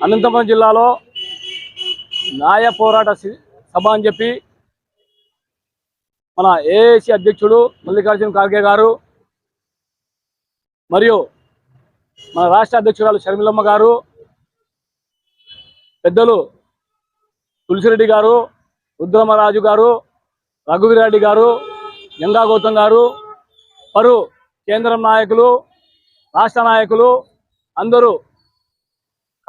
అనంతపురం జిల్లాలో న్యాయ పోరాట సభ అని చెప్పి మన ఏఏసీ అధ్యక్షుడు మల్లికార్జున ఖార్గే గారు మరియు మన రాష్ట్ర అధ్యక్షురాలు షర్మిలమ్మ గారు పెద్దలు తులసిరెడ్డి గారు రుద్రమరాజు గారు రఘువీరెడ్డి గారు గంగా గౌతమ్ గారు పరు కేంద్రం నాయకులు రాష్ట్ర నాయకులు అందరూ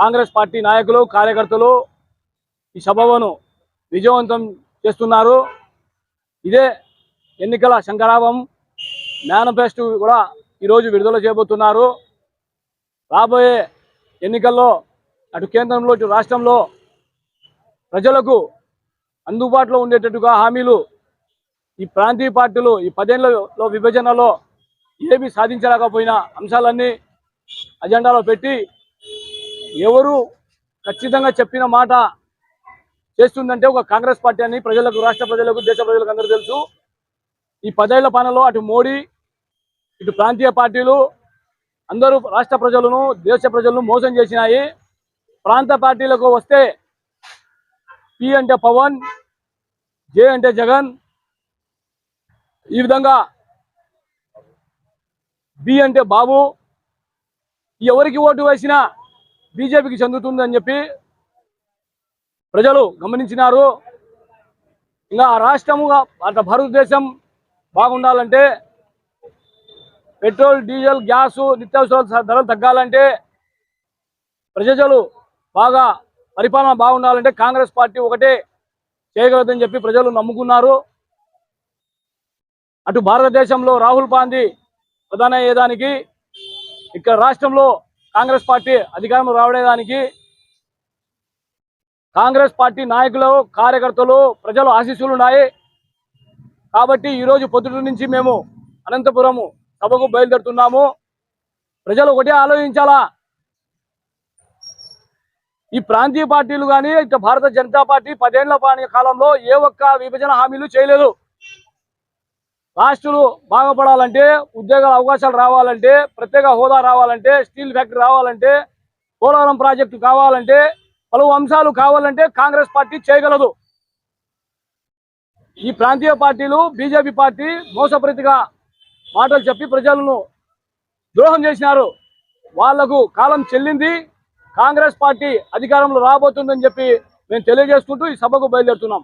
కాంగ్రెస్ పార్టీ నాయకులు కార్యకర్తలు ఈ సభను విజయవంతం చేస్తున్నారు. ఇదే ఎన్నికల శంకరాభం మేనిఫెస్టో కూడా ఈరోజు విడుదల చేయబోతున్నారు. రాబోయే ఎన్నికల్లో అటు కేంద్రంలో ఇటు రాష్ట్రంలో ప్రజలకు అందుబాటులో ఉండేటట్టుగా హామీలు ఈ ప్రాంతీయ పార్టీలు ఈ పదేళ్ళలో విభజనలో ఏమి సాధించలేకపోయిన అంశాలన్నీ అజెండాలో పెట్టి ఎవరు ఖచ్చితంగా చెప్పిన మాట చేస్తుందంటే ఒక కాంగ్రెస్ పార్టీ అని ప్రజలకు రాష్ట్ర ప్రజలకు దేశ ప్రజలకు అందరూ తెలుసు. ఈ పదేళ్ళ పనిలో అటు మోడీ ఇటు ప్రాంతీయ పార్టీలు అందరూ రాష్ట్ర ప్రజలను దేశ ప్రజలను మోసం చేసినాయి. ప్రాంత పార్టీలకు వస్తే పి అంటే పవన్ జే అంటే జగన్. ఈ విధంగా బి అంటే బాబు. ఎవరికి ఓటు వేసినా బీజేపీకి చెందుతుందని చెప్పి ప్రజలు గమనించినారు. ఇంకా ఆ రాష్ట్రముగా అటు భారతదేశం బాగుండాలంటే పెట్రోల్ డీజిల్ గ్యాసు నిత్యావసరాల ధరలు తగ్గాలంటే ప్రజలు బాగా పరిపాలన బాగుండాలంటే కాంగ్రెస్ పార్టీ ఒకటే చేయగలదని చెప్పి ప్రజలు నమ్ముకున్నారు. అటు భారతదేశంలో రాహుల్ గాంధీ ప్రధాన అయ్యేదానికి ఇక్కడ రాష్ట్రంలో కాంగ్రెస్ పార్టీ అధికారంలో రావడానికి కాంగ్రెస్ పార్టీ నాయకులు కార్యకర్తలు ప్రజలు ఆశీస్సులు ఉన్నాయి. కాబట్టి ఈరోజు పొద్దుటి నుంచి మేము అనంతపురము సభకు బయలుదేరుతున్నాము. ప్రజలు ఒకటే ఆలోచించాలా? ఈ ప్రాంతీయ పార్టీలు కానీ భారత జనతా పార్టీ పదేళ్ళ కాలంలో ఏ ఒక్క విభజన హామీలు చేయలేదు. రాష్ట్రాలు బాగుపడాలంటే ఉద్యోగాల అవకాశాలు రావాలంటే ప్రత్యేక హోదా రావాలంటే స్టీల్ ఫ్యాక్టరీ రావాలంటే పోలవరం ప్రాజెక్టు కావాలంటే పలు అంశాలు కావాలంటే కాంగ్రెస్ పార్టీ చేయగలదు. ఈ ప్రాంతీయ పార్టీలు బీజేపీ పార్టీ మోసప్రతిగా మాటలు చెప్పి ప్రజలను ద్రోహం చేసినారు. వాళ్ళకు కాలం చెల్లింది. కాంగ్రెస్ పార్టీ అధికారంలో రాబోతుందని చెప్పి మేము తెలియజేసుకుంటూ ఈ సభకు బయలుదేరుతున్నాం.